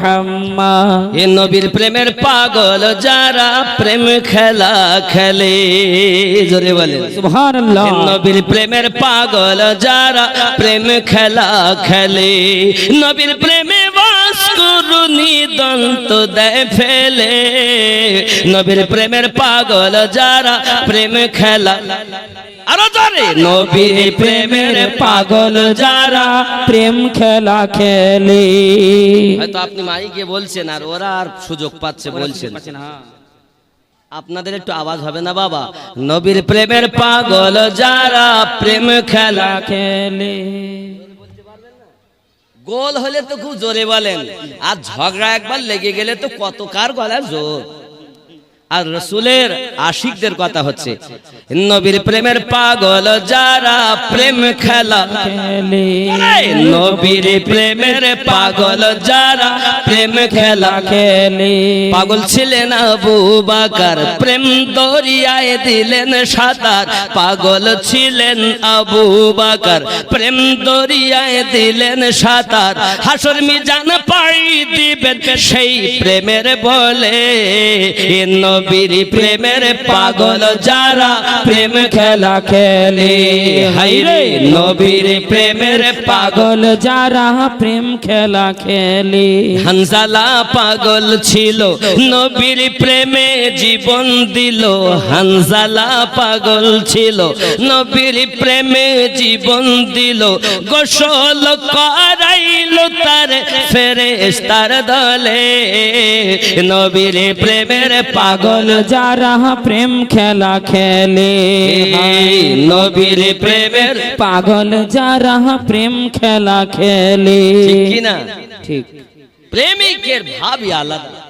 মোহাম্মদ। এ নবীর প্রেমের পাগল যারা প্রেম খেলা খেলে। জোরে বলে সুবহানাল্লাহ। নবীর প্রেমের পাগল যারা প্রেম খেলা খেলে। নবীর প্রেমে বাস করুনি দন্ত দেয় ফেলে। নবীর প্রেমের পাগল যারা প্রেম খেলা আরও জোরে। নবীর প্রেমের পাগল যারা প্রেম খেলা খেলে। হয়তো আপনি মাইকে বলছেন আর ওরা আর সুযোগ পাচ্ছে বলছেন। আপনাদের একটু আওয়াজ হবে না বাবা? নবীর প্রেমের পাগল যারা প্রেম খেলা খেলে। গোল হলে তো খুব জোরে বলেন। আর ঝগড়া একবার লেগে গেলে তো কত কার গলার জোর? আর রসুলের আশিকদের কথা হচ্ছে। নবীর প্রেমের পাগল যারা প্রেম খেলা খেলে। নবীর প্রেমের পাগল যারা প্রেম খেলা খেলে। পাগল ছিলেন আবু বাকার, প্রেম দরিয়ায় দিলেন সাঁতার। পাগল ছিলেন আবু বাকার, প্রেম দরিয়ায় দিলেন সাঁতার। হাসর মিজান পাই দিবেন সেই প্রেমের বলে। এ নবীর প্রেমের পাগল যারা প্রেম খেলা খেলে। হাইরে নবীর প্রেমের পাগল যারা প্রেম খেলা খেলে। হানজালা পাগল ছিল, নবীর প্রেমে জীবন দিল। হানজালা পাগল ছিল, নবীর প্রেমে জীবন দিল। গোসল করাইল তার ফেরেশতার দলে নবীর প্রেমের পাগল পাগল যারা প্রেম খেলা খেলে নবীর প্রেমের পাগল যারা প্রেম খেলা খেলে ঠিক কিনা ঠিক প্রেমিকের ভাবই আলাদা